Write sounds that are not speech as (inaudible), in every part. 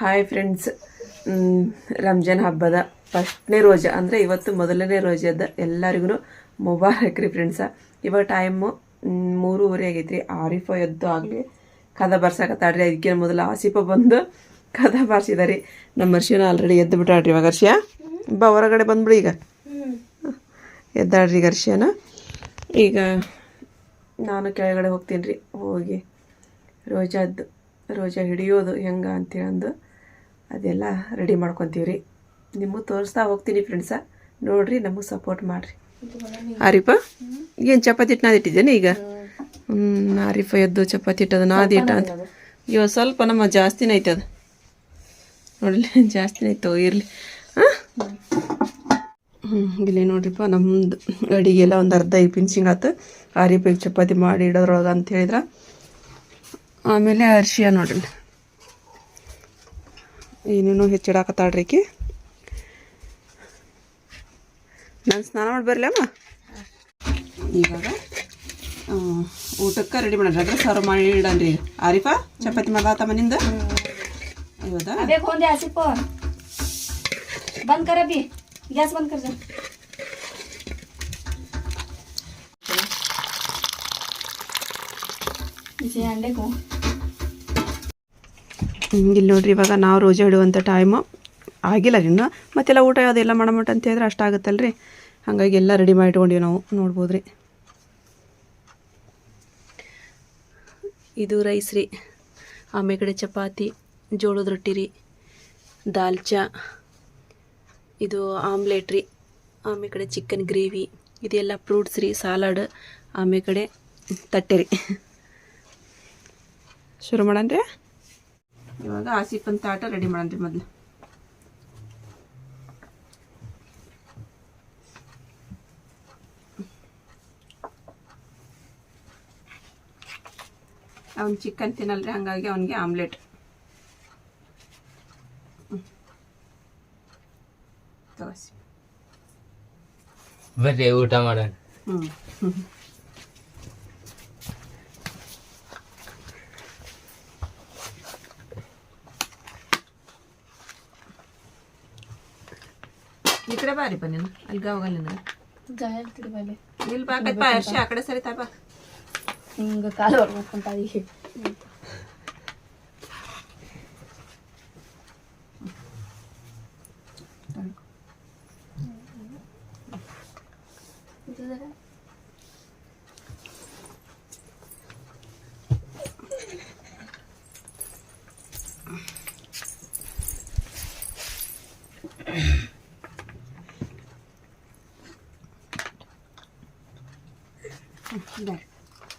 Hi friends Ramzan ಹಬ್ಬದ ಫಸ್ಟ್ನೇ ರೋಜಾ ಅಂದರೆ ಇವತ್ತು ಮೊದಲನೇ ರೋಜಾದ ಎಲ್ಲರಿಗೂ ಮುಬಾರಕ್ ರೀ ಫ್ರೆಂಡ್ಸ ಇವಾಗ ಟೈಮು ಮೂರುವರೆ ಆಗೈತ್ರಿ. ಆರಿಫ ಎದ್ದು ಆಗಲಿ ಕದ ಬರ್ಸಾಕತ್ತಾಡ್ರಿ ಅದಕ್ಕೆ ಮೊದಲು ಆಸಿಫ ಬಂದು ಕದ ಬಾರಿಸಿದಾರೆ. ನಮ್ಮ ಅರ್ಶಿನ ಆಲ್ರೆಡಿ ಎದ್ದು ಬಿಟ್ಟಾಡ್ರಿ ಇವಾಗ ಹರ್ಷಿಯ? ಬಾ, ಹೊರಗಡೆ ಬಂದ್ಬಿಡಿ ಈಗ. ಎದ್ದಾಡ್ರಿ ಈಗ ಈಗ ನಾನು ಕೆಳಗಡೆ ಹೋಗ್ತೀನಿ ರೀ ಹೋಗಿ ರೋಜಾದ್ದು, ರೋಜಾ ಹಿಡಿಯೋದು ಹೆಂಗೆ ಅಂತೇಳಂದು ಅದೆಲ್ಲ ರೆಡಿ ಮಾಡ್ಕೊತೀವಿ ರೀ ನಿಮಗೆ ತೋರಿಸ್ತಾ ಹೋಗ್ತೀನಿ ಫ್ರೆಂಡ್ಸ ನೋಡ್ರಿ ನಮಗೆ ಸಪೋರ್ಟ್ ಮಾಡಿರಿ. ಆರಿಫ ಏನು ಚಪಾತಿ ಹಿಟ್ಟು ನಾದಿಟ್ಟಿದ್ದೇನೆ ಈಗ? ಹ್ಞೂ ಆರಿಪ ಎದ್ದು ಚಪಾತಿ ಹಿಟ್ಟದ ನಾದಿಟ್ಟ ಅಂತ. ಇವ ಸ್ವಲ್ಪ ನಮ್ಮ ಜಾಸ್ತಿನೇ ಐತೆ ಅದು. ನೋಡಲಿ ಜಾಸ್ತಿನೇ ಐತೋ ಇರಲಿ. ಹಾಂ ಹ್ಞೂ ಇಲ್ಲಿ ನೋಡ್ರಿಪ್ಪ ನಮ್ಮದು ಅಡಿಗೆಲ್ಲ ಒಂದು ಅರ್ಧ ಐದು ಪಿನ್ಸಿಂಗ್ ಆಯ್ತು ಆರಿಪಿಗೆ ಚಪಾತಿ ಮಾಡಿ ಇಡೋದ್ರೊಳಗೆ ಅಂತ ಹೇಳಿದ್ರೆ. ಆಮೇಲೆ ಅರ್ಶಿಯ ನೋಡ್ರಿ. ಏನೇನೋ ಹೆಚ್ಚಿಡಾಕತ್ತಾಳ್ರಿ ಆಕಿ ನಾನು ಸ್ನಾನ ಮಾಡಿ ಬರಲಿ ಅಮ್ಮ ಇವಾಗ ಆ, ಊಟಕ್ಕೆ ರೆಡಿ ಮಾಡ್ರಿ ಅದ್ರ ಸರ್ವ್ ಮಾಡಿ ಇಡನ್ರಿ ಈಗ ಆರಿಫಾ ಚಪಾತಿ ಮಾಡಾತ ಮನಿಂದ ಹೌದಾ अबे खोन दे आसिफ पर बंद कर अभी गैस बंद कर दे इसे अंडे को ಹ್ಮ್, ಇಲ್ಲಿ ನೋಡ್ರಿ, ಇವಾಗ ನಾವು ರೋಜಾ ಇಡುವಂಥ ಟೈಮು ಆಗಿಲ್ಲ ರೀ ಇನ್ನು. ಮತ್ತೆಲ್ಲ ಊಟ ಯಾವುದೆಲ್ಲ ಮಾಡಮಟ ಅಂತ ಹೇಳಿದ್ರೆ ಅಷ್ಟಾಗುತ್ತಲ್ಲ ರೀ ಹಾಗಾಗಿ ಎಲ್ಲ ರೆಡಿ ಮಾಡಿ ಇಟ್ಕೊಂಡಿವಿ ನಾವು, ನೋಡ್ಬೋದು ರೀ. ಇದು ರೈಸ್ ರೀ. ಆಮೇಲೆ ಚಪಾತಿ, ಜೋಳದ ರೊಟ್ಟಿ ರೀ. ದಾಲ್ಚಾ ಇದು ಆಮ್ಲೆಟ್ ರೀ. ಆಮೇಲೆ ಕಡೆ ಚಿಕನ್ ಗ್ರೇವಿ ಇದೆಲ್ಲ ಫ್ರೂಟ್ಸ್ ರೀ ಸಾಲಾಡ್ ಆಮೇಲೆ ಕಡೆ ತಟ್ಟೆ ರೀ. ಶುರು ಮಾಡನ್ರಿ ಇವಾಗ ಆಸಿಫನ್ ತಾಟ ರೆಡಿ ಮಾಡನ್ರಿ ಮೊದಲು. ಅವನ್ ಚಿಕನ್ ತಿನ್ನಲ್ರಿ ಹಂಗಾಗಿ ಅವನಿಗೆ ಆಮ್ಲೆಟ್ ಬರ್ರಿ ಊಟ ಮಾಡೋಣ. ಹ್ಞೂ (laughs) ಈ ಕಡೆ ಬಾರಿ ಬಾ ನೀನು ಅಲ್ಲಿ ಹೋಗಲ್ಲ ನೀನು जाए तिकडे पहिले ಇಲ್ಲಿ ಬಾಕೈತ್ ಬಾ ಅರ್ಷಿ ಆ ಕಡೆ ಸರಿ ತಾ ಬಾ ಹಿಂಗ ಕಾಲು ಹೊರ್ಕೊಂತ ಅದಕ್ಕೆ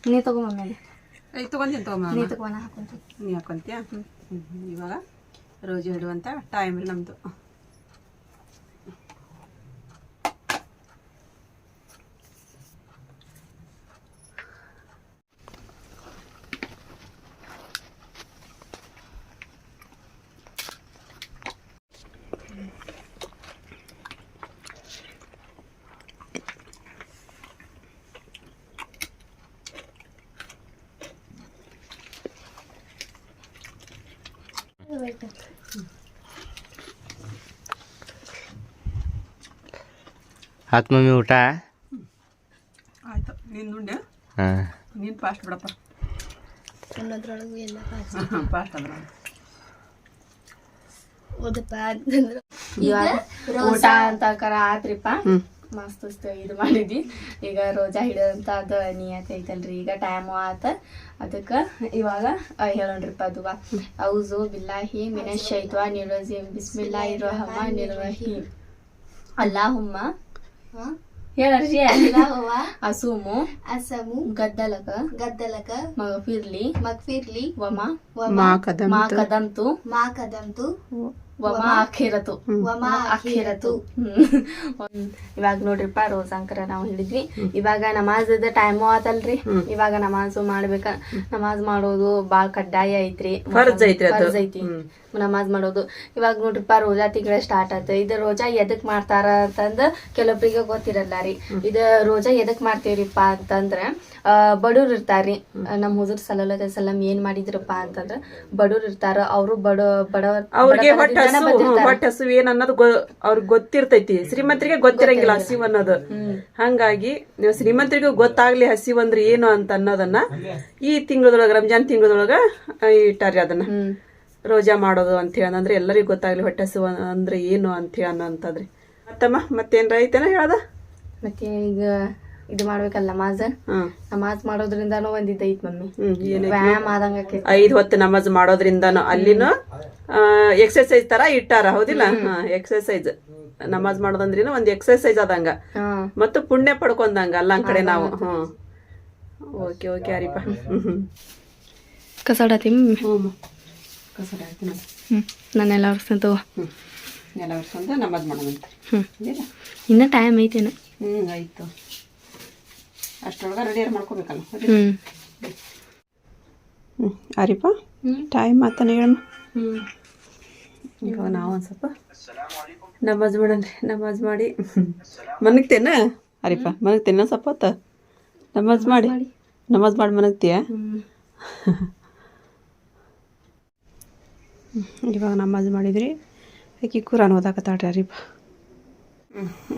ನೀ ತಗೋ ಮಮ್ಮಿ ಐ ತಗೊಂತೀನಿ ತಗೊಂಬ ನೀ ತಗೋ ಹಾಕೊಂತೀನಿ. ನೀ ಹಾಕೊಂತೀಯ? ಇವಾಗ ರೋಜು ಇಡುವಂಥ ಟೈಮ್ ನಮ್ಮದು ಆತ್ ಮಮ್ಮಿ ಊಟ. ಆಯ್ತು ನಿಂದು ಉಂಡೆ ಹಾಂ. ನೀನು ಫಾಸ್ಟ್ ಬಿಡಪ್ಪ. ಅನ್ನೋದ್ರೊಳಗೂ ಎಲ್ಲ ಫಾಸ್ಟ್ ಅದ್ರ ಓದಪ್ಪ ಅಂತಂದ್ರು ಇವಾಗ ಊಟ ಅಂತ ಕರ ಆತ್ರಿಪ್ಪ. ಮಸ್ತ್ ಇದು ಮಾಡಿದ್ವಿ. ಈಗ ರೋಜಾ ಹಿಡಿಯೋಂತ ಅದು ನಿಯತ್ ಐತಲ್ರಿ. ಈಗ ಟೈಮ್ ಆತ. ಅದಕ್ಕೆ ಇವಾಗ ಹೇಳೋಣ್ರಿಪ್ಪ ಅದು ಔಜು ಬಿಲ್ಲಾಹಿ ಮಿನಶ್ ಐತ್ವಾ ನಿರೋಜಿಮ್ ಬಿಸ್ಮಿಲ್ಲಾ ಇರೋಹಮ್ಮ ನಿರ್ವಹಿ ಅಲ್ಲಾಹುಮ್ಮ. ಹೇಳರ್ಜಿ ಅಸುಮು ಅಸಮು ಗದ್ದಲಕ. ಗದ್ದಲಕ. ಮಗಫಿರ್ಲಿ. ಮಗಫಿರ್ಲಿ. ವಮ. ವಮ. ಮಾ ಕದಂತು. ಮಾ ಕದಂತು. ವಮ ಆಖಿರತು ವಮ ಆಖಿರತು ಇವಾಗ ನೋಡ್ರಿಪ್ಪ ರೋಸ್ ನಾವು ಹಿಡಿದ್ವಿ ಇವಾಗ ನಮಾಜದ ಟೈಮು ಆತಲ್ರಿ. ಇವಾಗ ನಮಾಜು ಮಾಡ್ಬೇಕ. ನಮಾಜ್ ಮಾಡೋದು ಬಾಳ ಕಡ್ಡಾಯ ಐತ್ರಿ. ಐತಿ ನಮಾಜ್ ಮಾಡೋದು. ಇವಾಗ ನೋಡ್ರಿಪ್ಪ ರೋಜಾ ತಿಂಗಳ ಸ್ಟಾರ್ಟ್ ಆಯ್ತು. ಇದು ರೋಜಾ ಎದಕ್ ಮಾಡ್ತಾರ ಅಂತಂದ ಕೆಲವೊಬ್ರಿಗೆ ಗೊತ್ತಿರಲ್ಲ ರೀ. ಇದು ರೋಜಾ ಎದಕ್ ಮಾಡ್ತೀವ್ರಿಪ್ಪ ಅಂತಂದ್ರ ಬಡವ್ರು ಇರ್ತಾರ್ರಿ ನಮ್ ಹುಜೂರ್ ಸಲ್ಲಲ್ಲಾಹು ಸಲಂ ಏನ್ ಮಾಡಿದ್ರಪ್ಪ ಅಂತಂದ್ರ ಬಡವ್ರು ಇರ್ತಾರ ಅವರು ಬಡ ಬಡವರ್ ಅವ್ರಿಗೆ ಹೊಟ್ಟೆ ಬಡತನದಿಂದನ ಹಸು ಹೊಟ್ಟೆ ಹಸು ಏನ್ ಅನ್ನೋದು ಅವ್ರಿಗೆ ಗೊತ್ತಿರ್ತೈತಿ. ಶ್ರೀಮಂತರಿಗೆ ಗೊತ್ತಿರಂಗಿಲ್ಲ ಹಸಿವು ಅನ್ನೋದು. ಹಂಗಾಗಿ ಶ್ರೀಮಂತರಿಗೂ ಗೊತ್ತಾಗ್ಲಿ ಹಸಿವು ಅಂದ್ರೆ ಏನು ಅಂತ ಅನ್ನೋದನ್ನ ಈ ತಿಂಗಳದೊಳಗ ರಂಜಾನ್ ತಿಂಗಳದೊಳಗ ಇಟ್ಟಾರ್ರಿ ಅದನ್ನ. ರೋಜಾ ಮಾಡೋದು ಅಂತ ಹೇಳಿ ಅಂದ್ರೆ ಎಲ್ಲರಿಗೂ ಗೊತ್ತಾಗ್ಲಿ ಹೊಟ್ಟೆ ಹಸಿವು ಅಂದ್ರೆ ಏನು ಅಂತ ಅನ್ನಂತದ್ರಿ ಮತ್ತಮ್ಮ ಮತ್ತೇನ್ರ ಐತೇನ ಹೇಳದ? ಮತ್ತೆ ಈಗ ಇದು ಮಾಡ್ಬೇಕಲ್ಲ ನಮಾಜ್ ನಮಾಜ್ ಮಾಡೋದ್ರಿಂದಾನು ಒಂದ್ ಐತ್ ಮಮ್ಮಿ ವ್ಯಾಯಾಮ ಆದಂಗ ಆಕೈತಿ. ಐದ್ ಹೊತ್ತು ನಮಾಜ್ ಮಾಡೋದ್ರಿಂದನು ಅಲ್ಲಿನೂ ಎಕ್ಸರ್ಸೈಸ್ ತರ ಇಟ್ಟಾರ ಹೌದಿಲ್ಲ? ಎಕ್ಸರ್ಸೈಸ್ ನಮಾಜ್ ಮಾಡೋದಂದ್ರಿನ ಒಂದ್ ಎಕ್ಸರ್ಸೈಸ್ ಆದಂಗ. ಮತ್ತು ಪುಣ್ಯ ಪಡ್ಕೊಂಡಂಗ ಅಲ್ಲ ಕಡೆ ನಾವು. ಹ್ಮ್. ಓಕೆ ಓಕೆ ಕಸಾಡತಿ ಮಮ್ಮಿ ಹ್ಮ್. ಕಸರ ಹಾಕ್ತೀನಿ ಹ್ಞೂ ನಾನೆಲ್ಲ ಒರ್ಸ್ಕೊಂತ ಹ್ಮ್. ಎಲ್ಲ ವರ್ಷಂದ ನಮಾಜ್ ಮಾಡೋಣಂತ ಹ್ಞೂ ಇನ್ನ ಟೈಮ್ ಐತೇನ. ಹ್ಮ್ ಆಯ್ತು. ಅಷ್ಟರೊಳಗೆ ರೆಡಿಯಾರ್ ಮಾಡ್ಕೋಬೇಕಲ್ಲ? ಹ್ಞೂ ಹ್ಞೂ ಅರಿಪ ಟೈಮ್ ಆತನ ಹೇಳಮ್ಮ. ಹ್ಞೂ ಇವಾಗ ನಾವು ಒಂದು ಸ್ವಲ್ಪ ನಮಾಜ್ ಮಾಡನ್ರಿ. ನಮಾಜ್ ಮಾಡಿ. ಮನಗ್ತೇನ? ಅರಿಪ ಮನಗ್ತೇನ ಸ್ವಲ್ಪ ಹೊತ್ತ? ನಮಾಜ್ ಮಾಡಿ. ನಮಾಜ್ ಮಾಡಿ ಮನಗ್ತೀಯ? ಇವಾಗ ನಮಾಜ್ ಮಾಡಿದ್ರಿ? ಆಕೆ ಕುರಾನ್ ಓದಾಕತ್ತಾಳ್ರಿ ಅರಿಪ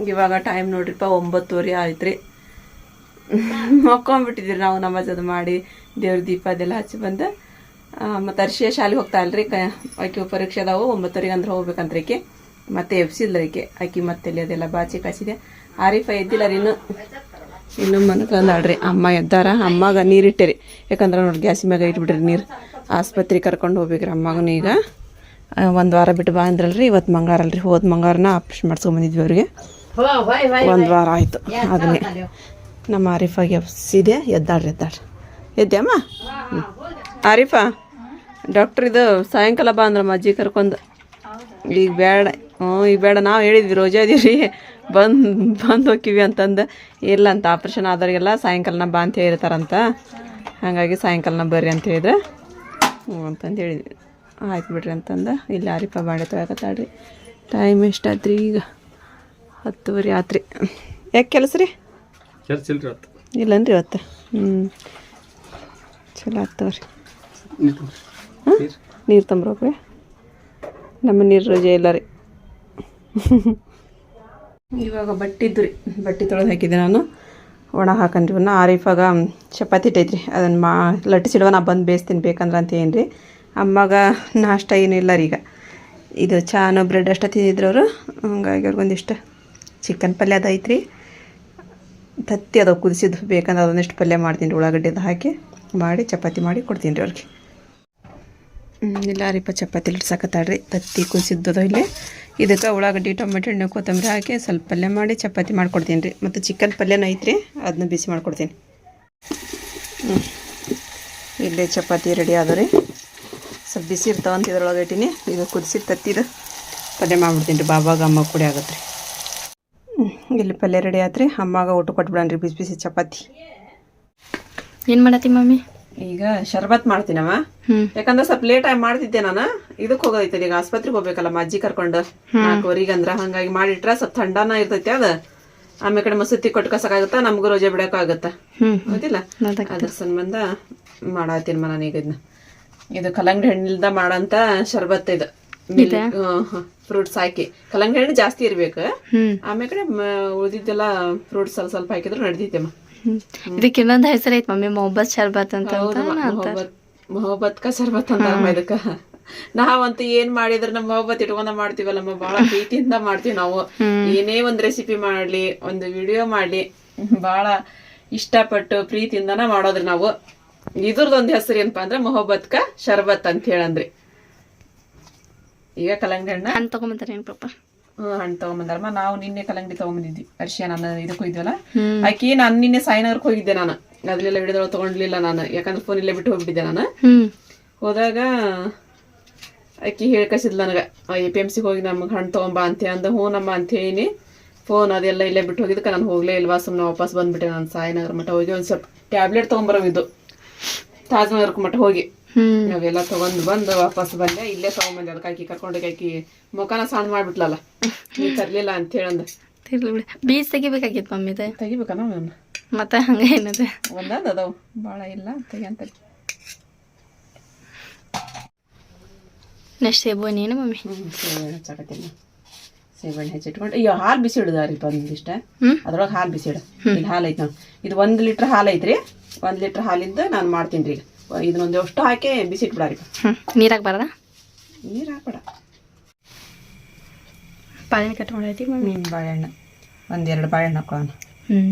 ಇವಾಗ ಟೈಮ್ ನೋಡ್ರಿಪ್ಪ ಒಂಬತ್ತುವರೆ ಆಯ್ತ್ರಿ. ಮಕ್ಕೊಂಬಿಟ್ಟಿದ್ರಿ ನಾವು ನಮಾಜ್ ಅದು ಮಾಡಿ, ದೇವ್ರ ದೀಪ ಅದೆಲ್ಲ ಹಚ್ಚಿ ಬಂದು ಮತ್ತು ಅರ್ಶಿಯ ಶಾಲೆಗೆ ಹೋಗ್ತಾ ಇಲ್ರಿ, ಕ, ಆಕೆ ಪರೀಕ್ಷೆ ಅದಾವು, ಒಂಬತ್ತುವರೆಗೆ ಅಂದ್ರೆ ಹೋಗ್ಬೇಕಂದ್ರೆ ಆಕೆ. ಮತ್ತೆ ಎಬ್ಸಿಲ್ರಿ ಆಕೆ ಮತ್ತೆ ಅದೆಲ್ಲ ಬಾಚಿ ಕಾಸಿದೆ ಆರಿಫ ಎದ್ದಿಲ್ಲ ರೀ ಇನ್ನು ಇನ್ನು ಅಂದಾಳ್ರಿ ಅಮ್ಮ ಎದ್ದಾರ. ಅಮ್ಮಾಗ ನೀರಿಟ್ಟಿರಿ ಯಾಕಂದ್ರೆ ನೋಡಿ ಗ್ಯಾಸ್ ಮ್ಯಾಗ ಇಟ್ಬಿಡ್ರಿ ನೀರು. ಆಸ್ಪತ್ರೆಗೆ ಕರ್ಕೊಂಡು ಹೋಗ್ಬೇಕ್ರಿ ಅಮ್ಮಗನು ಈಗ. ಒಂದು ವಾರ ಬಿಟ್ಟು ಬಾ ಅಂದ್ರಲ್ರಿ. ಇವತ್ತು ಮಂಗಾರ ಅಲ್ರಿ. ಹೋದ ಮಂಗಾರನ ಆಪ್ರೇಷನ್ ಮಾಡ್ಸ್ಕೊಂಬಂದಿದ್ವಿ ಅವ್ರಿಗೆ. ಒಂದು ವಾರ ಆಯಿತು ಅದನ್ನೇ. ನಮ್ಮ ಆರಿಫಾಗೆ ಸೀದೆ ಎದ್ದಾಳ್ರಿ ಎದ್ದಾಳ್ರಿ. ಎದ್ದೆಮ್ಮ. ಆರಿಫಾ ಡಾಕ್ಟ್ರ್ ಇದು ಸಾಯಂಕಾಲ ಬಾ ಅಂದ್ರಮ್ಮ ಅಜ್ಜಿ ಕರ್ಕೊಂಡು. ಈಗ ಬೇಡ. ಹ್ಞೂ ಈಗ ಬೇಡ. ನಾವು ಹೇಳಿದ್ವಿ ರೋಜಾ ಇದೀವಿ ಬಂದು ಬಂದು ಹೋಕ್ಕಿವಿ ಅಂತಂದು ಇಲ್ಲ ಅಂತ. ಆಪ್ರೇಷನ್ ಆದವ್ರಿಗೆಲ್ಲ ಸಾಯಂಕಾಲನ ಬಾ ಅಂತ ಹೇಳಿರ್ತಾರಂತ. ಹಾಗಾಗಿ ಸಾಯಂಕಾಲನ ಬರ್ರಿ ಅಂತ ಹೇಳಿದ್ರೆ. ಹ್ಞೂ ಅಂತಂದು ಹೇಳಿದ್ವಿ. ಆಯ್ತು ಬಿಡ್ರಿ ಅಂತಂದು. ಇಲ್ಲಿ ಯಾರಿಪ್ಪ ಬಾಂಡೆ ತೊಗೊಳಕತ್ತಾಳ್ರಿ ಟೈಮ್ ಎಷ್ಟಾತ್ರಿ ಈಗ? ಹತ್ತುವರೆ ಆತ್ರಿ. ಯಾಕೆ ಕೆಲಸ ರೀ? ಇಲ್ಲನ್ರಿ ಇವತ್ತು? ಹ್ಞೂ. ಚಲೋ ಆಗ್ತವ್ರಿ ಹಾಂ ನೀರು ತಂಬ್ರಿ ನಮ್ಮ ನೀರು ರೋಜೆ ಇಲ್ಲ ರೀ. (laughs) ಇವಾಗ ಬಟ್ಟೆ ಇದ್ದು ರೀ ಬಟ್ಟೆ ತೊಳೆದು ಹಾಕಿದ್ದೆ ನಾನು. ಒಣ ಹಾಕನ್ರಿ ಇವನ್ನ ಆರಿಫಾಗ ಚಪಾತಿ ಇಟ್ಟೈತ್ರಿ ಅದನ್ನು ಮಾ, ಲಟ್ಟಿಸಿಡುವ, ನಾ ಬಂದು ಬೇಯಿಸ್ತೀನಿ, ಬೇಕಂದ್ರೆ ಅಂತ ಏನು ರೀ ಅಮ್ಮಗೆ ನಾಷ್ಟ ಏನಿಲ್ಲ ರೀ ಈಗ. ಇದು ಚಾನು ಬ್ರೆಡ್ ಅಷ್ಟೇ ತಿಂದಿದ್ರು ಅವರು. ಹಂಗಾಗಿ ಅವ್ರಿಗೊಂದಿಷ್ಟು ಚಿಕನ್ ಪಲ್ಯ ಅದು ಐತ್ರಿ. ತತ್ತಿ ಅದು ಕುದಿಸಿದ್ದು, ಬೇಕಂದ್ರೆ ಅದೊಂದಿಷ್ಟು ಪಲ್ಯ ಮಾಡ್ತೀನಿ ರೀ ಉಳ್ಳಾಗಡ್ಡೆದು ಹಾಕಿ. ಮಾಡಿ, ಚಪಾತಿ ಮಾಡಿ ಕೊಡ್ತೀನಿ ರೀ ಅವ್ರಿಗೆ. ಇಲ್ಲ ರೀಪ ಚಪಾತಿ ಇಡ್ಸಕತ್ತಾಳ್ರಿ. ತತ್ತಿ ಕುದಿಸಿದ್ದದ ಇಲ್ಲಿ. ಇದಕ್ಕೆ ಉಳ್ಳಾಗಡ್ಡಿ, ಟೊಮೆಟೊ ಹಣ್ಣು ಕೊತ್ತಂಬರಿ ಹಾಕಿ ಸ್ವಲ್ಪ ಪಲ್ಯ ಮಾಡಿ ಚಪಾತಿ ಮಾಡ್ಕೊಡ್ತೀನಿ ರೀ. ಮತ್ತು ಚಿಕನ್ ಪಲ್ಯನ ಐತ್ರಿ ಅದನ್ನ ಬಿಸಿ ಮಾಡ್ಕೊಡ್ತೀನಿ. ಇಲ್ಲೇ ಚಪಾತಿ ರೆಡಿ ಆದ ರೀ. ಸ್ವಲ್ಪ ಬಿಸಿ ಇರ್ತಾವಂತ ಇದ್ರೊಳಗೆ ಇಟ್ಟೀನಿ. ಈಗ ಕುದಿಸಿ ತತ್ತಿದು ಪಲ್ಯ ಮಾಡ್ಬಿಡ್ತೀನಿ ರೀ. ಬಾಬಾಗ, ಅಮ್ಮ ಕೂಡ ಆಗತ್ತೆ ರೀ. ಇಲ್ಲಿ ಪಲ್ಯ ರೆಡಿ ಆತ್ರಿ. ಅಮ್ಮಾಗ ಊಟ ಕೊಟ್ಬಿಡನ್ರಿ ಬಿಸಿ ಬಿಸಿ ಚಪಾತಿ. ಏನು ಮಾಡತ್ತಿ ಮಮ್ಮಿ? ಈಗ ಶರ್ಬತ್ ಮಾಡ್ತೀನಮ್ಮ ಯಾಕಂದ್ರೆ ಸ್ವಲ್ಪ ಲೇಟ್ ಆಗಿ ಮಾಡ್ತಿದ್ದೆ ನಾನು. ಇದಕ್ಕೆ ಹೋಗೋದೈತೆ ಈಗ ಆಸ್ಪತ್ರೆಗೆ ಹೋಗ್ಬೇಕಲ್ಲ ಮಜ್ಜಿ ಅಜ್ಜಿ ಕರ್ಕೊಂಡು. ನಾಲ್ಕುವರೆಗೆ ಅಂದ್ರ ಹಂಗಾಗಿ ಮಾಡಿಟ್ರ ಸ್ವಲ್ಪ ಥಂಡಾನ ಇರ್ತೈತಿ ಅದ. ಆಮೇಲೆ ಕಡೆ ಮಸೂತಿ ಕೊಟ್ಕಸಕ್ಕಾಗತ್ತ ನಮಗೂ ರೋಜೆ ಬಿಡಕ ಆಗತ್ತ ಗೊತ್ತಿಲ್ಲ? ಅದ್ರ ಸಂಬಂಧ ಮಾಡತ್ತೀನಮ್ಮ ನಾನು ಈಗ ಇದನ್ನ. ಇದು ಕಲ್ಲಂಗಡಿ ಹಣ್ಣಿಲ್ದ ಮಾಡಂತ ಶರ್ಬತ್ ಇದು. ಫ್ರೂಟ್ಸ್ ಹಾಕಿ. ಕಲ್ಲಂಗಡಿ ಹಣ್ಣು ಜಾಸ್ತಿ ಇರ್ಬೇಕು. ಆಮೇಲೆ ಕಡೆ ಉಳಿದಿದ್ದೆಲ್ಲ ಫ್ರೂಟ್ಸ್ ಸ್ವಲ್ಪ ಸ್ವಲ್ಪ ಹಾಕಿದ್ರೆ ನಡ್ದೈತೆಮ್ಮ ಹ್ಮ್ ಇದಕ್ಕೆ ಇನ್ನೊಂದು ಹೆಸರು ಐತೆ ಮಮ್ಮಿ ಮೊಹಬ್ಬತ್ ಶರ್ಬತ್ ಅಂತ ಮೊಹಬ್ಬತ್ ಕ ಶರ್ಬತ್ ಅಂತ ಇದಕ್ಕ. ನಾವಂತೂ ಏನ್ ಮಾಡಿದ್ರೆ ನಮ್ಮ ಮೊಹಬ್ಬತ್ ಇಟ್ಕೊಂಡ ಮಾಡ್ತೀವಲ್ಲಮ್ಮ ಬಹಳ ಪ್ರೀತಿಯಿಂದ ಮಾಡ್ತೀವಿ ನಾವು. ಏನೇ ಒಂದ್ ರೆಸಿಪಿ ಮಾಡ್ಲಿ ಒಂದು ವಿಡಿಯೋ ಮಾಡ್ಲಿ ಬಹಳ ಇಷ್ಟಪಟ್ಟು ಪ್ರೀತಿಯಿಂದನ ಮಾಡೋದ್ರಿ ನಾವು. ಇದ್ರದೊಂದ್ ಹೆಸರು ಏನಪ್ಪಾ ಅಂದ್ರೆ ಮೊಹಬ್ಬತ್ ಕ ಶರ್ಬತ್ ಅಂತ ಹೇಳಂದ್ರಿ. ಈಗ ಕಲಂಗಣ್ಣ? ಹಣ್ಣ ತಗೊಂಬಂತಾರ ಏನ್ ಪಾಪ ಹಣ್ಣು ತಗೊಂಬಂದಾರಮ್ಮ ನಾವು ನಿನ್ನೆ ಕಲಂಗಡಿ ತಗೊಂಬಂದಿದ್ವಿ. ಅರ್ಶಿಯ ನಾನು ಇದಕ್ಕೆ ಇದ್ವಲ್ಲ? ಆಕಿ ನಾನು ನಿನ್ನೆ ಸಾಯಿನಗರ್ಗೆ ಹೋಗಿದ್ದೆ ನಾನು. ಅದ್ರಲ್ಲೆಲ್ಲ ವಿಡಿಯೋದೊಳಗೆ ತಗೊಂಡ್ಲಿಲ್ಲ ನಾನು. ಯಾಕಂದ್ರೆ ಫೋನ್ ಇಲ್ಲೇ ಬಿಟ್ಟು ಹೋಗ್ಬಿಟ್ಟಿದ್ದೆ ನಾನು. ಹೋದಾಗ ಆಕಿ ಹೇಳಿ ಕಸಿದ್ಲು ನನಗೆ ಎ ಪಿ ಎಂ ಸಿಗೆ ಹೋಗಿ ನಮ್ಗೆ ಹಣ್ಣು ತಗೊಂಬಾ ಅಂತ ಅಂದ ಹ್ಞೂ ನಮ್ಮ ಅಂತ ಹೇಳಿ ಫೋನ್ ಅದೆಲ್ಲ ಇಲ್ಲೇ ಬಿಟ್ಟು ಹೋಗಿದ್ದಕ್ಕೆ ನಾನು ಹೋಗಲೇ ಇಲ್ವಾ ಸುಮ್ಮನೆ ವಾಪಸ್ ಬಂದ್ಬಿಟ್ಟೆ ನಾನು ಸಾಯಿನಗರ ಮಠ ಹೋಗಿ ಒಂದು ಸ್ವಲ್ಪ ಟ್ಯಾಬ್ಲೆಟ್ ತೊಗೊಂಬರೋವಿದ್ದು ತಾಜ್ನಗರಕ್ಕೆ ಮಠ ಹೋಗಿ. ಅವೆಲ್ಲ ತಗೊಂಡ್ ಬಂದು ವಾಪಸ್ ಬಂದೆ ಇಲ್ಲೇ ತಗೊಂಬಂದೆ ಅದಕ್ಕೆ ಆಕಿ ಕರ್ಕೊಂಡೋಗಿ ಆಕಿ ಮುಖನ ಸಣ್ಣ ಮಾಡ್ಬಿಟ್ಲಲ್ಲ. ನೀ ತರ್ಲಿಲ್ಲ ಅಂತ ಹೇಳಂದ ತಿರ್ಲಿ ಬಿಡಿ. ಬೀಜ ತೆಗಿಬೇಕಾಗಿತ್ತು ಮಮ್ಮಿದ ತೆಗಿಬೇಕನ ನಾನು ಮತ್ತೆ ಹಂಗ ಏನದೆ? ಒಂದೊಂದು ಅದಾವ. ಭಾಳ ಇಲ್ಲ ತೆಗಿಯಂತ ನೆಕ್ಸ್ಟ್ ಸೇಬು ನೀನು ಮಮ್ಮಿ? ಹಚ್ಚಾಕತ್ತೀನಿ. ಸೇಬಣ್ಣೆ ಹೆಚ್ಚಿಟ್ಕೊಂಡು ಅಯ್ಯೋ ಹಾಲು ಬಿಸಿ ಇಡುದಾರಿ ಒಂದಿಷ್ಟ ಅದ್ರೊಳಗೆ ಹಾಲು ಬಿಸಿ ಇಡ. ಇಲ್ಲಿ ಹಾಲು ಐತೆ ನಾವು ಇದು ಒಂದು ಲೀಟ್ರ್ ಹಾಲು ಐತ್ರಿ. ಒಂದು ಲೀಟ್ರ್ ಹಾಲಿಂದ ನಾನು ಮಾಡ್ತೀನಿ ರೀ ಈಗ. ಇದನ್ನೊಂದು ಅಷ್ಟು ಹಾಕಿ ಬಿಸಿ ಇಟ್ಬಿಡಾರಿ ನೀರಾಗ ಬರದ ನೀರು ಹಾಕ್ಬೇಡ ಕಟ್ ಮಾಡೈತಿ ಮಮ್ಮಿ? ಹ್ಞೂ ಬಾಳೆಹಣ್ಣು ಒಂದೆರಡು ಬಾಳೆಹಣ್ಣು ಹಾಕೋಣ ಹ್ಮ್.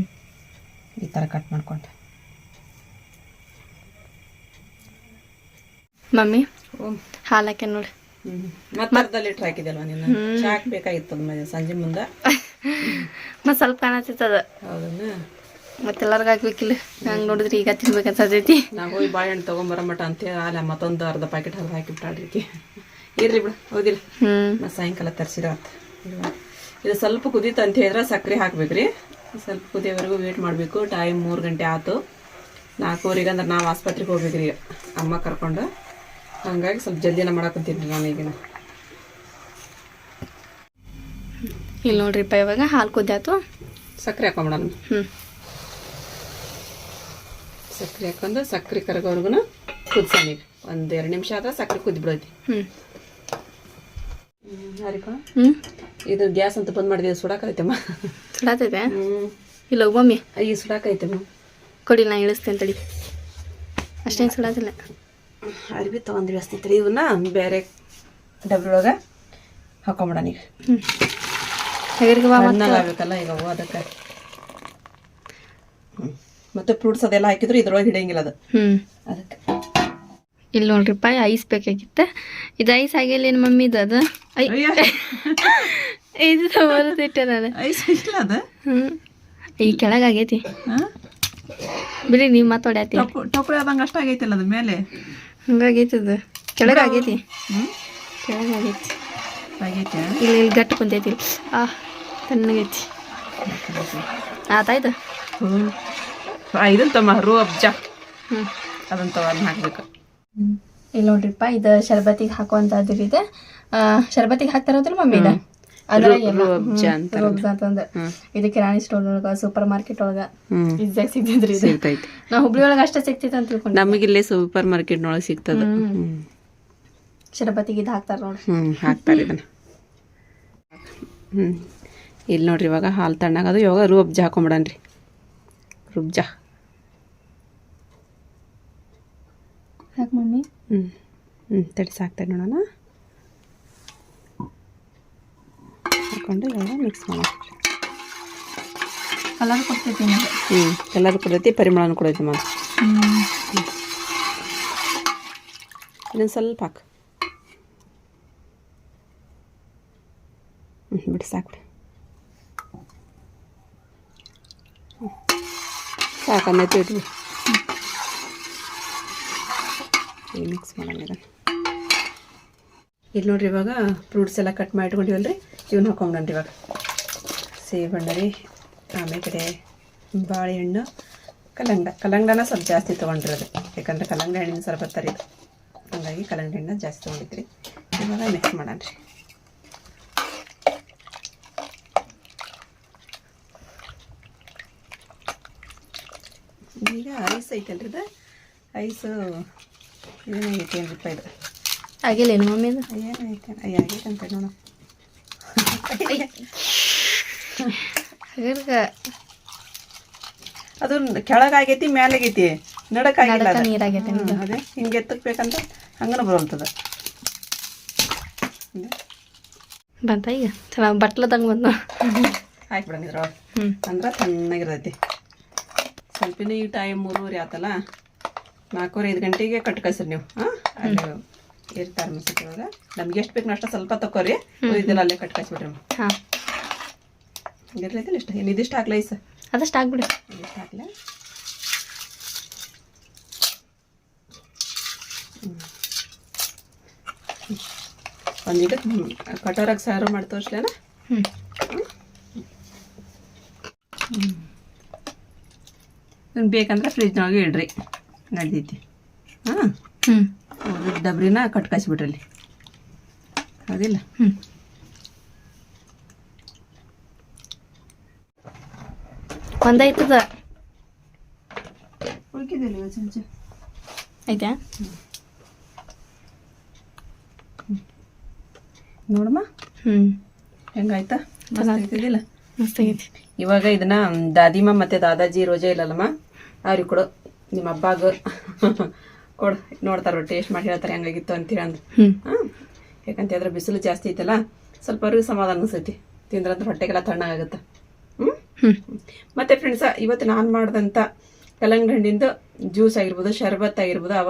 ಈ ಥರ ಕಟ್ ಮಾಡ್ಕೊಂಡೆ. ಮಮ್ಮಿ ಓ. ಹಾಲು ಹಾಕ್ಯ ನೋಡಿ ಮತ್ತೆ ಲೀಟ್ರ್ ಹಾಕಿದಲ್ವ ನೀನು? ಚಾಕ್ ಬೇಕಾಗಿತ್ತು ಅದ್ ಸಂಜೆ ಮುಂದೆ? (laughs) ಮತ್ತೆ ಸ್ವಲ್ಪ ಕಾಣತ್ತಿತ್ತದ. ಹೌದನ್ನ ಮತ್ತೆಲ್ಲರಿಗೂ ಹಾಕ್ಬೇಕಿಲ್ಲ? ಹಂಗೆ ನೋಡಿದ್ರಿ ಈಗ ತಿನ್ಬೇಕನ್ಸತೈತಿ ನಾವು ಹೋಗಿ ಬಾಳೆಹಣ್ಣು ತೊಗೊಂಬರ ಮಟ ಅಂತೇಳಿ ಅಲ್ಲ ಮತ್ತೊಂದು ಅರ್ಧ ಪ್ಯಾಕೆಟ್ ಹರಿದು ಹಾಕಿಬಿಟ್ಟಾಡ್ರಿ ಇರ್ಲಿ ಬಿಡು ಹೌದಿಲ್ಲ. ಹ್ಮ್. ಸಾಯಂಕಾಲ ಸಾಯಂಕಾಲ ತರಿಸಿರ ಇದು ಸ್ವಲ್ಪ ಕುದೀತು ಅಂತ ಹೇಳಿದ್ರೆ ಸಕ್ಕರೆ ಹಾಕ್ಬೇಕ್ರಿ. ಸ್ವಲ್ಪ ಕುದಿಯೋವರೆಗೂ ವೇಟ್ ಮಾಡಬೇಕು ಟೈಮ್ ಮೂರು ಗಂಟೆ ಆತು. ನಾಲ್ಕೂವರೆಗೆ ಅಂದ್ರೆ ನಾವು ಆಸ್ಪತ್ರೆಗೆ ಹೋಗ್ಬೇಕ್ರಿ ಈಗ ಅಮ್ಮ ಕರ್ಕೊಂಡು. ಹಂಗಾಗಿ ಸ್ವಲ್ಪ ಜಲ್ದಿನ ಮಾಡಕ್ಕಂತೀನಿ ನಾನು ಈಗಿನ. ಇಲ್ಲಿ ನೋಡ್ರಿಪ್ಪ ಇವಾಗ ಹಾಲು ಕುದ್ದಾತು ಸಕ್ಕರೆ ಹಾಕೊಂಬಿಡೋಣ. ಹ್ಮ್. ಸಕ್ಕರೆ ಹಾಕೊಂಡು ಸಕ್ಕರೆ ಕರಗೋರ್ಗು ಕುದಿಸೋಣ. ಈಗ ಒಂದು ಎರಡು ನಿಮಿಷ ಆದ್ರೆ ಸಕ್ಕರೆ ಕುದಿ ಹ್ಞೂ ಹ್ಮ್ ಹರಿಕೋ ಹ್ಮ್. ಇದು ಗ್ಯಾಸ್ ಅಂತ ಬಂದ್ ಮಾಡಿದೆ ಸುಡಾಕೈತಮ್ಮ ಸುಡಾತೈತೆ? ಹ್ಞೂ ಇಲ್ಲ ಒಮ್ಮೆ ಅಯ್ಯ ಸುಡಾಕೈತಮ್ಮ ಕೊಡಿ ನಾ ಇಳಿಸ್ತೇನೆ ತಡಿ. ಅಷ್ಟೇನು ಸುಡಾತಿಲ್ಲ. ಅರ್ಬಿ ತೊಗೊಂಡು ತಡಿ ಇವನ್ನ ಬೇರೆ ಡಬ್ರೊಳಗೆ ಹಾಕೊಂಬಿಡೋಣ ಈಗ. ಹ್ಞೂ ಹೇಗರಿಗೆ ಬಾ ಮತ್ತೆ. ಸಣ್ಣಗೆ ಈಗ ಅದಕ್ಕೆ. ಹ್ಮ್. ಮತ್ತೆ ಫ್ರೂಟ್ಸ್ ಅದೆಲ್ಲ ಹಾಕಿದ್ರು ಇದ್ರೊಳಗೆ ಹಿಡಿಯಂಗಿಲ್ಲ ಅದು. ಅದಕ್ಕೆ. ಇಲ್ಲಿ ನೋಡ್ರಿಪ್ಪ ಐಸ್ ಬೇಕಾಗಿತ್ತ. ಇದು ಐಸ್ ಆಗಿಲ್ಲ ಏನು ಮಮ್ಮಿ ಇದು ಅದು? (laughs) ಇದು ಬರುತ್ತಿಟ್ಟೆ ನಾನು. ಐಸ್ ಇಲ್ಲ ಅದು? ಹ್ಮ್. ಈ ಕೆಳಗೆ ಆಗೈತಿ. ಬಿಡಿ ನೀವು ಮಾತಾಡ್ಯಾತಿ ಟೊಪ್ಪಳಿ ಆದಂಗೆ ಅಷ್ಟ ಆಗೈತಿಲ್ಲ ಅದು ಮೇಲೆ? ಹಂಗಾಗೈತಿ ಅದು. ಕೆಳಗೆ ಆಗೈತಿ. ಹ್ಞೂ ಕೆಳಗೆ ಆಗೈತಿ. ಆಗೈತೆ. ಇಲ್ಲಿ ಇಲ್ಲಿ ಗಟ್ಟಿ ಕುಂತೈತಿ. ಆ ತಣ್ಣಗೈತಿ ಆತಾಯ್ತು ಹ್ಞೂ ಇದನ್ನ ತಮ್ಮ ರೂ ಅಬ್ಜ ಹ್ಞೂ ಅದನ್ನ ತಗೊಂಡು ಹಾಕ್ಬೇಕು. ಇಲ್ಲಿ ನೋಡ್ರಿಪ್ಪ ಇದು ಶರ್ಬತ್ತಿಗೆ ಹಾಕುವಂತದ್ದು ಇದೆ. ಶರ್ಬತ್ತಿಗೆ ಹಾಕ್ತಾರದಿಲ್ಲ ಮಮ್ಮಿ ಇದು ಹ್ಮ್. ಇದು ಕಿರಾಣಿ ಸ್ಟೋರ್ ಒಳಗ ಸೂಪರ್ ಮಾರ್ಕೆಟ್ ಒಳಗ ಇಜ್ಜಾಗ ಸಿಗ್ತಿದ್ರಿ ಸಿಗ್ತೈತಿ. ನಾ ಹುಬ್ಳಿ ಒಳಗ ಅಷ್ಟೇ ಸಿಗ್ತೈತೆ ಅಂತ ತಿಳ್ಕೊಂಡು ನಮಗಿಲ್ಲೇ ಸೂಪರ್ ಮಾರ್ಕೆಟ್ನೊಳಗೆ ಸಿಗ್ತದ. ಹ್ಮ್. ಹ್ಞೂ ಶರಬತ್ತಿಗೆ ಇದು ಹಾಕ್ತಾರ ನೋಡ್ರಿ. ಹ್ಮ್ ಹಾಕ್ತಾರೆ ಇದನ್ನ. ಹ್ಞೂ ಇಲ್ಲಿ ನೋಡ್ರಿ ಇವಾಗ ಹಾಲು ತಣ್ಣಗದು ಇವಾಗ ರೂಬ್ಜಾ ಹಾಕೊಂಬಿಡನ್ರಿ. ರುಬ್ಜಾ ಮಮ್ಮಿ? ಹ್ಞೂ ಹ್ಞೂ ತಡಿ ಸಾಕ್ತಾರೆ ನೋಡೋಣ. ಹಾಕೊಂಡು ಇವಾಗ ಮಿಕ್ಸ್ ಮಾಡೋಣ. ಕಲರ್ ಕೊಡ್ತೈತಿ ಹ್ಞೂ ಕಲರ್ ಕೊಡೈತಿ ಪರಿಮಳನೂ ಕೊಡೈತಿ ಮಾತು ಇನ್ನೊಂದು ಸ್ವಲ್ಪ ಹಾಕು. ಹ್ಞೂ ಬಿಡಿ ಸಾಕು ಸಾಕು ಅನ್ನೈತಿ ಈಗ ಮಿಕ್ಸ್ ಮಾಡೋಣ ಇದನ್ನು ಇಲ್ಲಿ ನೋಡ್ರಿ ಇವಾಗ ಫ್ರೂಟ್ಸ್ ಎಲ್ಲ ಕಟ್ ಮಾಡಿ ರೀ ಇವನ್ನ ಹಾಕೊಂಡ್ರಿ ಇವಾಗ ಸೇಬಣ್ಣು ರೀ ಆಮೇಲೆ ಬಾಳೆಹಣ್ಣು ಕಲ್ಲಂಗಡ ಕಲ್ಲಂಗಡನ ಸ್ವಲ್ಪ ಜಾಸ್ತಿ ತೊಗೊಂಡಿರೋದು ಯಾಕಂದ್ರೆ ಕಲ್ಲಂಗಡಿ ಹಣ್ಣಿನ ಸ್ವಲ್ಪ ತರಿ ಹಾಗಾಗಿ ಕಲ್ಲಂಗಡಿ ಹಣ್ಣು ಜಾಸ್ತಿ ತೊಗೊಂಡಿದ್ರಿ. ಇವಾಗ ಮಿಕ್ಸ್ ಮಾಡೋಣ ರೀ ಈಗ ಐಸ್ ಐತಲ್ರಿ ಇದು? ಐಸು ಏನ್ರಿಪ್ಪ ಇದು ಆಗಿಲ್ಲ ಏನು ಮಮ್ಮಿ ಇದು? ಏನೈತೆ ಅಯ್ಯ ನೋಡ. ಅದು ಕೆಳಗಾಗೈತಿ ಮ್ಯಾಲಾಗೈತಿ. ನಡಕ್ಕಾಗಿಲ್ಲ. ನೀರಾಗೈತೆ ಅದೇ. ಹಿಂಗೆ ಎತ್ತಕ್ಬೇಕಂತ ಹಂಗನ ಬರುವಂಥದ್ದು. ಬಂತ ಈಗ? ಚೆನ್ನಾಗಿ ಬಟ್ಲದಂಗೆ ಬಂದು ಹಾಕ್ಬಿಡಂಗಿದ್ರ ಅಂದ್ರೆ ಚೆನ್ನಾಗಿರ್ತೈತಿ ಸ್ವಲ್ಪ ಈ ಟೈಮ್ ಮೂರುವರೆ ಆತಲ್ಲ? ನಾಲ್ಕೂವರೆ ಐದು ಗಂಟೆಗೆ ಕಟ್ ಕಳ್ಸ್ರಿ ನೀವು. ಹಾಂ? ಅಲ್ಲಿ ಇರ್ತಾರೆ ಮಸೂತಿ ಒಳಗೆ ನಮ್ಗೆ ಎಷ್ಟು ಬೇಕು ಅಷ್ಟು ಸ್ವಲ್ಪ ತಕೋರಿ ಇದೆಲ್ಲ ಅಲ್ಲೇ ಕಟ್ ಕಳ್ಸ್ಬಿಡ್ರಿ ಹಾಂ. ಇಷ್ಟ. ಏನು ಇದಿಷ್ಟು ಹಾಕ್ಲ ಐಸ್ ಅದಷ್ಟು ಹಾಕ್ಬಿಡಿ ಇದಿಷ್ಟು ಹಾಕ್ಲ ಒಂದೀಗ ಕಟೋರಾಗಿ ಸಾರು ಮಾಡಿ ತೋರಿಸ್ಲೇನ ಹ್ಞೂ ಬೇಕಂದ್ರೆ ಫ್ರಿಜ್ನೊಳಗೆ ಇಡ್ರಿ. ನಡ್ದೈತಿ. ಹಾಂ. ಹ್ಞೂ ಡಬ್ರಿನ ಕಟ್ ಕಳಿಸ್ಬಿಟ್ರಲ್ಲಿ ಹೌದಿಲ್ಲ? ಹ್ಞೂ ಒಂದಾಯ್ತದ? ಉಳ್ಕಿದಿಲ್ಲ ಚಮಚ. ಆಯ್ತಾ? ನೋಡಮ್ಮ. ಹ್ಞೂ ಹೆಂಗಾಯ್ತಾ? ಮಸ್ತ್ ಆಗ್ತಿದ್ದಿಲ್ಲ ಮಸ್ತ್ ಇವಾಗ ಇದನ್ನ ದಾದಿಮ್ಮ ಮತ್ತೆ ದಾದಾಜಿ ರೋಜಾ ಇಲ್ಲಲ್ಲಮ್ಮ? ಅವ್ರಿಗೆ ಕೊಡು. ನಿಮ್ಮ ಹಬ್ಬಾಗ ಕೊಡ್ ನೋಡ್ತಾರ ಟೇಸ್ಟ್ ಮಾಡಿ ಹೇಳ್ತಾರೆ ಹೆಂಗಾಗಿತ್ತು ಅಂತೇಳಿ ಅಂದ್ರೆ. ಹ್ಞೂ ಹಾಂ? ಯಾಕಂತ ಹೇಳಿದ್ರೆ ಬಿಸಿಲು ಜಾಸ್ತಿ ಐತಲ್ಲ ಸ್ವಲ್ಪ ಅವ್ರಿಗೆ ಸಮಾಧಾನ ಅನಿಸ್ತೈತಿ ತಿಂದ್ರಂದ್ರೆ ಹೊಟ್ಟೆಗೆಲ್ಲ ತಣ್ಣಗಾಗುತ್ತೆ. ಹ್ಞೂ ಹ್ಞೂ ಮತ್ತೆ ಫ್ರೆಂಡ್ಸ ಇವತ್ತು ನಾನು ಮಾಡಿದಂಥ ಕಲ್ಲಂಗಡಿ ಹಣ್ಣಿಂದು ಜ್ಯೂಸ್ ಆಗಿರ್ಬೋದು ಶರ್ಬತ್ ಆಗಿರ್ಬೋದು ಅವ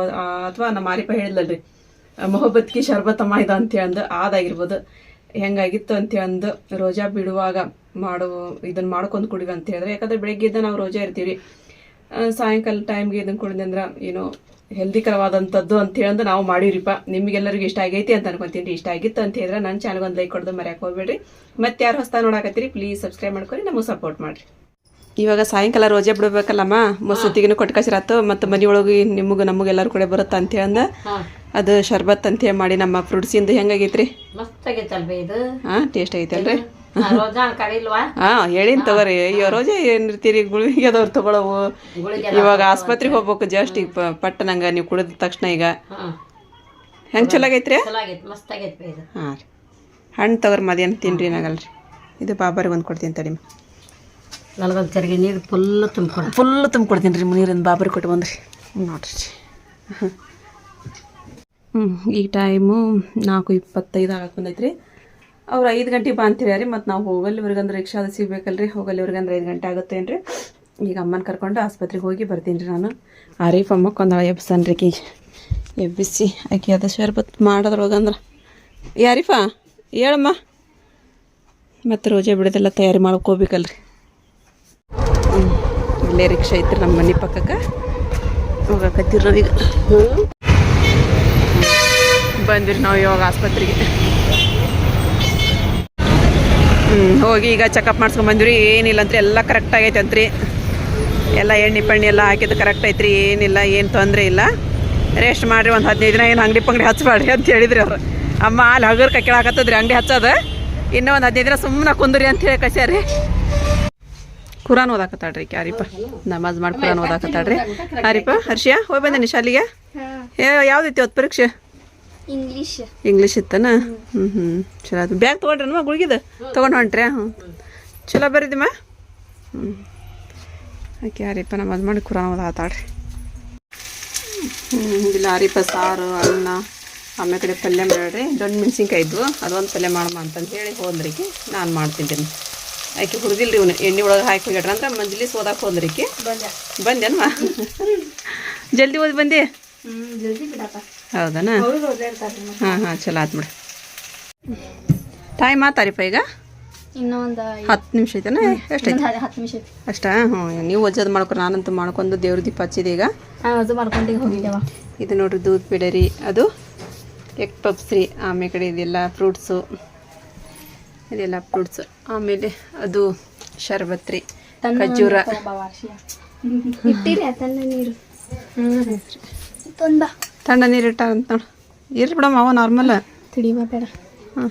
ಅಥವಾ ನಮ್ಮ ಮಾರಿಪ ಹೇಳಿದ್ಲಲ್ರಿ ಮೊಹಬ್ಬತ್ಕಿ ಶರ್ಬತ್ ಅಮ್ಮ ಇದು ಅಂತ ಅಂದು ಅದಾಗಿರ್ಬೋದು ಹೆಂಗಾಗಿತ್ತು ಅಂತ ಅಂದು ರೋಜಾ ಬಿಡುವಾಗ ಮಾಡು ಇದನ್ನ ಮಾಡ್ಕೊಂಡು ಕುಡಿವಿ ಅಂತ ಹೇಳಿದ್ರೆ ಯಾಕಂದ್ರೆ ಬೆಳಗ್ಗೆ ಇದ್ದ ನಾವು ರೋಜಾ ಇರ್ತೀವಿ. ಸಾಯಂಕಾಲ ಟೈಮ್ಗೆ ಇದನ್ನ ಕುಡಿದ್ರೆ ಅಂದ್ರೆ ಏನೋ ಹೆಲ್ದಿಕರವಾದಂಥದ್ದು ಅಂತ ಹೇಳಂದು ನಾವು ಮಾಡಿವ್ರಿಪ್ಪ ನಿಮಗೆಲ್ಲರಿಗೂ ಇಷ್ಟ ಆಗೈತಿ ಅಂತ ಅನ್ಕೊಂತೀನಿ ಇಷ್ಟ ಆಗಿತ್ತು ಅಂತ ಹೇಳಿದ್ರೆ ನನ್ನ ಚಾನಲ್ಗೆ ಒಂದು ಲೈಕ್ ಕೊಡೋದು ಮರ್ಯಾಕೆ ಹೋಗ್ಬೇಡ್ರಿ. ಮತ್ತೆ ಯಾರು ಹೊಸ್ತಾ ನೋಡಾಕತ್ತೀರಿ ಪ್ಲೀಸ್ ಸಬ್ಸ್ಕ್ರೈಬ್ ಮಾಡ್ಕೊರಿ ನಮಗೆ ಸಪೋರ್ಟ್ ಮಾಡಿರಿ. ಇವಾಗ ಸಾಯಂಕಾಲ ರೋಜೆ ಬಿಡ್ಬೇಕಲ್ಲಮ್ಮ? ಮಸೂತಿಗೂ ಕೊಟ್ಟು ಕಸಿರಾತು ಮತ್ತು ಮನೆಯೊಳಗೆ ನಮಗೆ ನಮಗೆಲ್ಲರೂ ಕೂಡ ಬರುತ್ತೆ ಅಂತ ಹೇಳಂದ? ಅದು ಶರ್ಬತ್ ಅಂತ ಹೇಳಿ ಮಾಡಿ ನಮ್ಮ ಫ್ರೂಟ್ಸಿಂದ ಹೆಂಗಾಗೈತ್ರಿ? ಮಸ್ತ್ ಆಗೈತಲ್ರಿ ಇದು. ಹಾಂ ಟೇಸ್ಟ್ ಆಗೈತಲ್ರಿ? ಹಾಂ ಹೇಳಿನ್ ತಗೋರಿ. ಅಯ್ಯೋ ರೋಜೆ ಏನಿರ್ತೀರಿ ಗುಳಿಗೆ ಅದವ್ರು ತಗೊಳವು. ಇವಾಗ ಆಸ್ಪತ್ರೆಗೆ ಹೋಗ್ಬೇಕು ಜಸ್ಟ್ ಈಗ ಪಟ್ಟ ನಂಗ ನೀವು ಕುಡಿದ ತಕ್ಷಣ ಈಗ. ಹೆಂಗ್ ಚಲೋ ಆಗೈತ್ರಿ? ಹಾಂ ರೀ. ಹಣ್ಣು ತಗೋರಿ ಮಧ್ಯಾಹ್ನ ತಿನ್ರಿ ನಾಗಲ್ರಿ. ಇದು ಬಾಬಾರಿಗೆ ಒಂದು ಕೊಡ್ತೀನಿ ತಡಿ ಚರಿಗೆ ನೀರು ಫುಲ್ ತುಂಬಿಕೊಡು. ಫುಲ್ ತುಂಬಿಕೊಡ್ತೀನಿ ರೀ ನೀರಿನ ಬಾಬರಿ ಕೊಟ್ಟು ಬಂದ್ರಿ. ನೋಡ್ರಿ ಹ್ಞೂ ಈ ಟೈಮು ನಾಲ್ಕು ಇಪ್ಪತ್ತೈದು ಆಗಕ್ಕೆ ಬಂದೈತ್ರಿ. ಅವ್ರು ಐದು ಗಂಟೆ ಬಾ ಅಂತೀರಿ ರೀ ಮತ್ತು ನಾವು ಹೋಗಲ್ಲಿವ್ರಿಗಂದ್ರೆ ರಿಕ್ಷಾದ ಸಿಗ್ಬೇಕಲ್ರಿ, ಹೋಗಲ್ಲಿವ್ರಿಗಂದ್ರೆ ಐದು ಗಂಟೆ ಆಗುತ್ತೇನ್ರಿ. ಈಗ ಅಮ್ಮನ ಕರ್ಕೊಂಡು ಆಸ್ಪತ್ರೆಗೆ ಹೋಗಿ ಬರ್ತೀನಿ ರೀ ನಾನು. ಆರೀಫ್ ಅಮ್ಮಕ್ಕೊಂದು ಎಬ್ಸನ್ರಿ ಆಕಿಗೆ ಎಬ್ಬಿಸಿ ಆಕೆ ಅದ ಶರ್ಬತ್ ಮಾಡೋದ್ರೊಳಗಂದ್ರೆ. ಯಾರೀಫಾ? ಹೇಳಮ್ಮ. ಮತ್ತು ರೋಜೆ ಬಿಡೋದೆಲ್ಲ ತಯಾರಿ ಮಾಡ್ಕೋಬೇಕಲ್ರಿ. ಇಲ್ಲೇ ರಿಕ್ಷಾ ಐತ್ರಿ ನಮ್ಮ ಮನೆ ಪಕ್ಕಕ್ಕೆ. ಹೋಗಕತ್ತೀರಿ ನಾವೀಗ. ಬಂದಿರಿ ನಾವು ಇವಾಗ ಆಸ್ಪತ್ರೆಗೆ. ಹೋಗಿ ಈಗ ಚೆಕಪ್ ಮಾಡ್ಸ್ಕೊಂಡ್ ಬಂದ್ರಿ ಏನಿಲ್ಲ ಅಂತ ಎಲ್ಲ ಕರೆಕ್ಟ್ ಆಗೈತೆ ರೀ ಎಲ್ಲ ಎಣ್ಣೆ ಪಣ್ಣೆ ಎಲ್ಲ ಹಾಕಿದ್ದು ಕರೆಕ್ಟ್ ಐತ್ರಿ, ಏನಿಲ್ಲ, ಏನು ತೊಂದರೆ ಇಲ್ಲ. ರೆಸ್ಟ್ ಮಾಡಿರಿ, ಒಂದು ಹದಿನೈದು ದಿನ ಏನು ಅಂಗಡಿ ಪಂಗಡಿ ಹಚ್ಚಬೇಡ್ರಿ ಅಂತ ಹೇಳಿದ್ರಿ ಅವ್ರು. ಅಮ್ಮ, ಅಲ್ಲಿ ಹಗರ್ ಕೇಳಾಕತ್ತದ್ರಿ ಅಂಗಡಿ ಹಚ್ಚೋದು. ಇನ್ನೂ ಒಂದು ಹದಿನೈದು ದಿನ ಸುಮ್ಮನೆ ಕುಂದ್ರಿ ಅಂತ ಹೇಳಿ ಕಸ್ಯಾರಿ ಕುರಾನ್ ಓದಾಕತ್ತಾಳ್ರಿ ಕ್ಯಾರಿಪ್ಪ ನಮಾಜ್ ಮಾಡಿ ಕುರಾನ್ ಓದಾಕತ್ತಾಳ್ರಿ. ಆರಿಪ ಹರ್ಷಿಯಾ, ಹೋಗಿ ಬಂದೇನಿ ಶಾಲಿಗೆ ಏ ಯಾವ್ದೈತಿ ಇವತ್ತು ಪರೀಕ್ಷೆ? ಇಂಗ್ಲೀಷ್ ಇಂಗ್ಲೀಷ್ ಇತ್ತನ? ಹ್ಞೂ ಹ್ಞೂ ಚಲೋ ಆಯ್ತು ಬ್ಯಾಗ್ ತೊಗೊಂಡ್ರಮ್ಮ ಗುಳಿಗಿದ? ತೊಗೊಂಡು ಹೊಂಟ್ರಿ ಹ್ಞೂ ಚಲೋ ಬರೀದಿಮ್ಮ ಹ್ಞೂ ಆಕೆ ಆರಿಪ ನಮಾಜ್ ಮಾಡಿ ಕುರಾನ್ ಆತಾಡ್ರಿ ಹ್ಞೂ ಇಲ್ಲ ಆರಿಪ ಸಾರು ಅನ್ನ ಆಮೇಲೆ ಕಡೆ ಪಲ್ಯ ಮಾಡ್ರಿ ದೊಡ್ಡ ಮೆಣಸಿನ್ಕಾಯಿ ಇದ್ವು ಅದೊಂದು ಪಲ್ಯ ಮಾಡಮ್ಮ ಅಂತಂದು ಹೇಳಿ ಹೋದ್ರಿಕಿ ನಾನು ಮಾಡ್ತಿದ್ದೀನಿ. ಆಕೆ ಹುರಿದಿಲ್ರಿ ಇವನು ಎಣ್ಣೆ ಒಳಗೆ ಹಾಕಿ ಹೋಗ್ಯಾಡ್ರಿ ಅಂದ್ರೆ ಮಂಜಲಿ ಸೋದಾಕ್ ಬಂದೆ. ಬಂದೇನ್ವಾ? ಜಲ್ದಿ ಓದಿ ಬಂದೆ? ಹ್ಞೂ ಜಲ್ದಿ ಬಿಡಪ್ಪ. ಹೌದನಾ? ಹಾಂ ಹಾಂ ಚಲೋ ಆತ್ ಬಿಡಿ. ಟೈಮ್ ಆತಾರಿಪ್ಪ ಈಗ? ಇನ್ನೊಂದು ಹತ್ತು ನಿಮಿಷ ಐತನ? ಎಷ್ಟೈತೆ ಹತ್ತು ನಿಮಿಷ ಅಷ್ಟಾ? ಹ್ಞೂ ನೀವು ಒಜ್ಜದು ಮಾಡ್ಕೊಂಡು ನಾನಂತೂ ಮಾಡ್ಕೊಂಡು ದೇವ್ರ ದೀಪ ಹಚ್ಚಿದೆ ಈಗ. ಅದು ಮಾಡ್ಕೊಂಡು ಈಗ ಹೋಗಿದ್ದೇವ. ಇದು ನೋಡ್ರಿ ದೂದ್ ಪಿಡರಿ ಅದು ಎಗ್ ಪಪ್ಸ್ ರೀ. ಆಮೇಲೆ ಕಡೆ ಇದೆಲ್ಲ ಫ್ರೂಟ್ಸು ಇದೆಲ್ಲ ಫ್ರೂಟ್ಸು. ಆಮೇಲೆ ಅದು ಶರ್ಬತ್ ರೀ. ಖಜೂರ. ನೀರು. ತಣ್ಣ ನೀರು ಇಟ್ಟಾರ ಅಂತ ನೋಡು. ಇರ್ಲಿ ಬಿಡಮ್ಮ ಅವ ನಾರ್ಮಲ್ ತಿಳಿ ಬೇಡ ಹಾಂ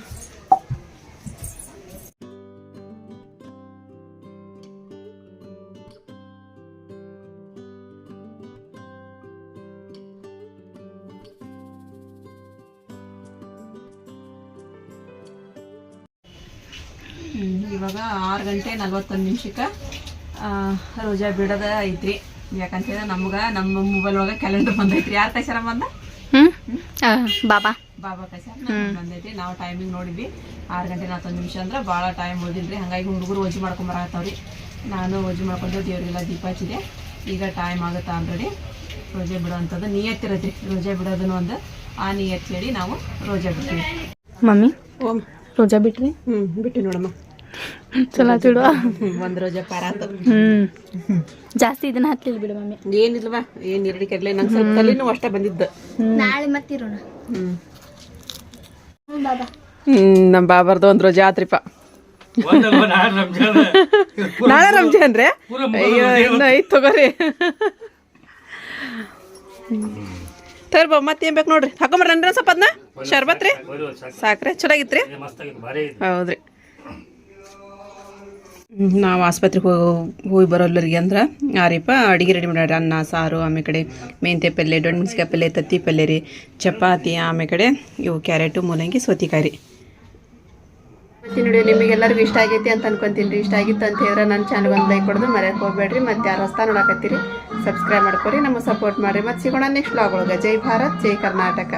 ಇವಾಗ ಆರು ಗಂಟೆ ನಲ್ವತ್ತೊಂದು ನಿಮಿಷಕ್ಕೆ ರೋಜಾ ಬಿಡೋದ ಐತ್ರಿ ಯಾಕಂತೇಳಿದ್ರೆ ನಮ್ಗೆ ನಮ್ಮ ಮೊಬೈಲ್ ಒಳಗೆ ಕ್ಯಾಲೆಂಡರ್ ಬಂದೈತ್ರಿ. ಯಾರು ಕೈಸಾರ ಬಂದ? ಹ್ಞೂ ಬಾಬಾ. ಬಾಬಾ ಕೈಸಾರ ಬಂದೈತಿ ನಾವು ಟೈಮಿಂಗ್ ನೋಡಿದ್ವಿ. ಆರು ಗಂಟೆ ನಲ್ವತ್ತೊಂದು ನಿಮಿಷ ಅಂದ್ರೆ ಭಾಳ ಟೈಮ್ ಉಳಿದಿಲ್ರಿ ಹಂಗಾಗಿ ಹುಡುಗರು ಮಾಡ್ಕೊಂಡು ಮಾಡ್ಕೊಂಬರತ್ತವ್ರಿ ನಾನು ಒಜ್ಜಿ ಮಾಡ್ಕೊಂಡು ದೇವರಿಗೆಲ್ಲ ದೀಪ ಹಚ್ಚಿದೆ. ಈಗ ಟೈಮ್ ಆಗುತ್ತಾ ಆಲ್ರೆಡಿ ರೋಜೆ ಬಿಡೋವಂಥದ್ದು ನಿಯತ್ತಿರತ್ರಿ ರೋಜೆ ಬಿಡೋದನ್ನು ಒಂದು ಆ ನಿಯತ್ ಹೇಳಿ ನಾವು ರೋಜೆ ಬಿಡ್ತೀವಿ. ಮಮ್ಮಿ ಓಮ್ ರೋಜಾ ಬಿಟ್ರಿ? ಹ್ಞೂ ಬಿಟ್ಟು ನೋಡಮ್ಮ. ಚಲೋ ತಿಡುವ ಒಂದ್ ರೋಜ ಪಾರಾತ ಹ್ಮ್. ಜಾಸ್ತಿ ಇದನ್ನ ಹತ್ತಲಿಲ್ಲ ಬಿಡು ಮಮ್ಮಿ. ಏನಿಲ್ವಾ? ಏನ್ ಎರಡು ಕೆರ್ಲೆ ನಂಗೆ ಸ್ವಲ್ಪ ತಲೆನೂ ಅಷ್ಟೇ ಬಂದಿದ್ದ. ನಾಳೆ ಮತ್ತಿರೋಣ ಹ್ಮ್. ನಮ್ಮ ಬಾಬರ್ದು ಒಂದ್ ರೋಜಾ ಆತ್ರಿಪ. ನಾಳೆ ರಂಜಾನ್ ರೀ ಅಯ್ಯೋ ಇನ್ನ ಐತ್ ತಗೋರಿ. ತರ್ಬ ಮತ್ತೇನ್ ಬೇಕು ನೋಡ್ರಿ? ಹಾಕೊಂಬರ್ರಿ ಸ್ವಲ್ಪ ಅದನ್ನ ಶರ್ಬತ್ ರೀ? ಸಾಕ್ರಿ ಚೆನ್ನಾಗಿತ್ರಿ ಹೌದ್ರಿ. ಹ್ಮ್, ನಾವು ಆಸ್ಪತ್ರೆಗೆ ಹೋಗಿ ಹೋಗಿ ಬರೋಲ್ಲರಿಗೆ ಅಂದ್ರೆ ಆರಿಪ ಅಡುಗೆ ರೆಡಿ ಮಾಡ್ಯಾರ. ಅನ್ನ, ಸಾರು ಆಮೇಲೆ ಕಡೆ ಮೆಂತೆ ಪಲ್ಯ ದೊಡ್ಡ ಮೆಣಸಿಕಾಯಿ ಪಲ್ಯ ತತ್ತಿ ಪಲ್ಯ ರೀ. ಚಪಾತಿ ಆಮೇಲೆ ಕಡೆ ಇವು ಕ್ಯಾರೆಟು, ಮೂಲಂಗಿ, ಸೌತಿಕಾಯಿ ರೀ. ಮತ್ತೆ ನೋಡಿ, ನಿಮಗೆಲ್ಲರಿಗೂ ಇಷ್ಟ ಆಗೈತಿ ಅಂತ ಅನ್ಕೊಂತೀನಿ ರೀ. ಇಷ್ಟ ಆಗಿತ್ತು ಅಂತ ಹೇಳಿದ್ರೆ ನನ್ನ ಚಾನಲ್ ಒಂದು ಲೈಕ್ ಕೊಡೋದು ಮರೆಯಕ್ಕೆ ಹೋಗ್ಬೇಡ್ರಿ ಮತ್ತೆ ಯಾರು ಹೊಸ್ತಾ ನೋಡಕತ್ತೀರಿ ಸಬ್ಸ್ಕ್ರೈಬ್ ಮಾಡ್ಕೊರಿ. ನಮಗೆ ಸಪೋರ್ಟ್ ಮಾಡಿರಿ. ಮತ್ತೆ ಸಿಗೋಣ ನೆಕ್ಸ್ಟ್ ಬ್ಲಾಗ್ ಒಳಗೆ. ಜೈ ಭಾರತ್, ಜೈ ಕರ್ನಾಟಕ.